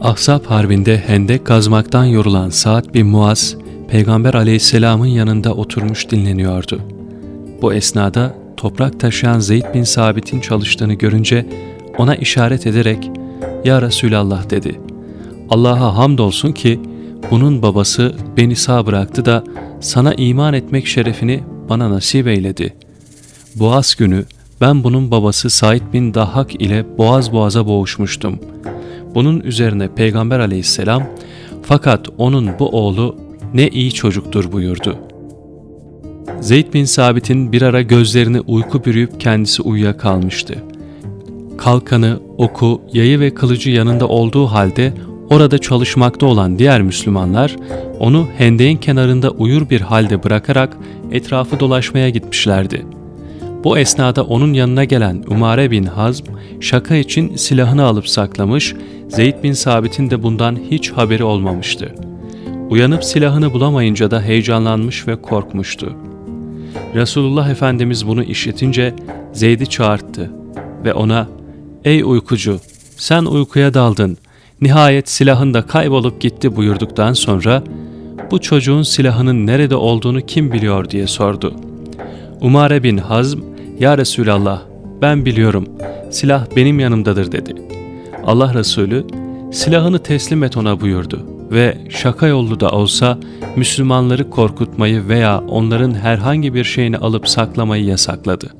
Ahzab Harbi'nde hendek kazmaktan yorulan Sa'd bin Muaz, Peygamber aleyhisselamın yanında oturmuş dinleniyordu. Bu esnada toprak taşıyan Zeyd bin Sabit'in çalıştığını görünce ona işaret ederek ''Ya Resulallah'' dedi. Allah'a hamdolsun ki bunun babası beni sağ bıraktı da sana iman etmek şerefini bana nasip eyledi. Boğaz günü ben bunun babası Said bin Dahhak ile boğaz boğaza boğuşmuştum. Bunun üzerine Peygamber aleyhisselam fakat onun bu oğlu ne iyi çocuktur buyurdu. Zeyd bin Sabit'in bir ara gözlerini uyku bürüyüp kendisi uyuyakalmıştı. Kalkanı, oku, yayı ve kılıcı yanında olduğu halde orada çalışmakta olan diğer Müslümanlar onu hendeğin kenarında uyur bir halde bırakarak etrafı dolaşmaya gitmişlerdi. Bu esnada onun yanına gelen Umare bin Hazm şaka için silahını alıp saklamış, Zeyd bin Sabit'in de bundan hiç haberi olmamıştı. Uyanıp silahını bulamayınca da heyecanlanmış ve korkmuştu. Resulullah Efendimiz bunu işitince Zeyd'i çağırttı ve ona ''Ey uykucu, sen uykuya daldın, nihayet silahın da kaybolup gitti.'' buyurduktan sonra ''Bu çocuğun silahının nerede olduğunu kim biliyor?'' diye sordu. Umare bin Hazm ''Ya Resulallah, ben biliyorum, silah benim yanımdadır.'' dedi. Allah Resulü silahını teslim et ona buyurdu ve şaka yollu da olsa Müslümanları korkutmayı veya onların herhangi bir şeyini alıp saklamayı yasakladı.